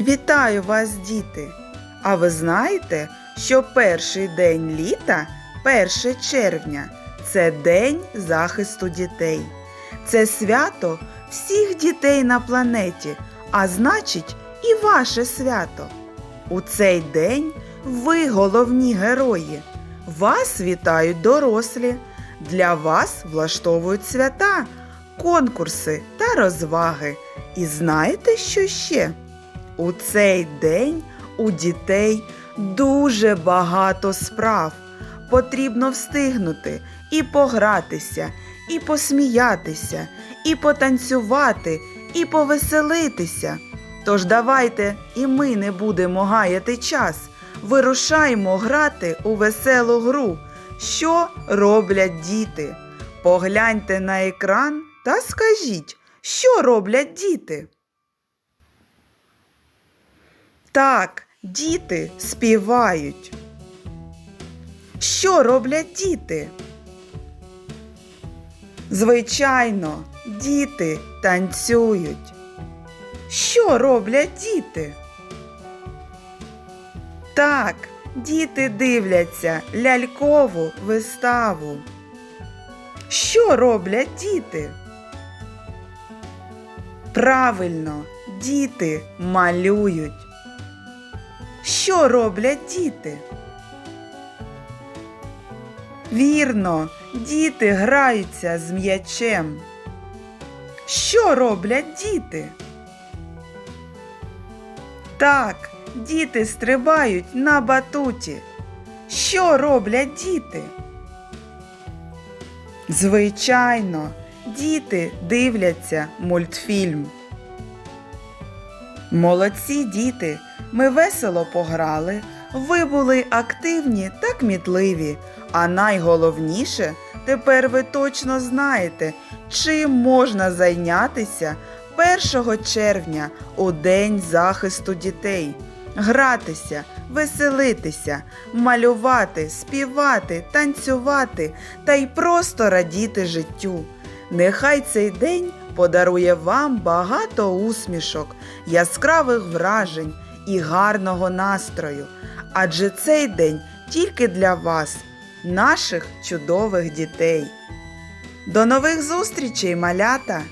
Вітаю вас, діти! А ви знаєте, що перший день літа, 1 червня, це День захисту дітей. Це свято всіх дітей на планеті, а значить, і ваше свято. У цей день ви головні герої. Вас вітають дорослі. Для вас влаштовують свята, конкурси та розваги. І знаєте, що ще? У цей день у дітей дуже багато справ. Потрібно встигнути і погратися, і посміятися, і потанцювати, і повеселитися. Тож давайте і ми не будемо гаяти час. Вирушаймо грати у веселу гру. Що роблять діти? Погляньте на екран та скажіть, що роблять діти? Так, діти співають. Що роблять діти? Звичайно, діти танцюють. Що роблять діти? Так, діти дивляться лялькову виставу. Що роблять діти? Правильно, діти малюють. Що роблять діти? Вірно, діти граються з м'ячем. Що роблять діти? Так, діти стрибають на батуті. Що роблять діти? Звичайно, діти дивляться мультфільм. Молодці діти, ми весело пограли, ви були активні та кмітливі. А найголовніше, тепер ви точно знаєте, чим можна зайнятися 1 червня у День захисту дітей. Гратися, веселитися, малювати, співати, танцювати та й просто радіти життю. Нехай цей день подарує вам багато усмішок, яскравих вражень і гарного настрою. Адже цей день тільки для вас, наших чудових дітей. До нових зустрічей, малята!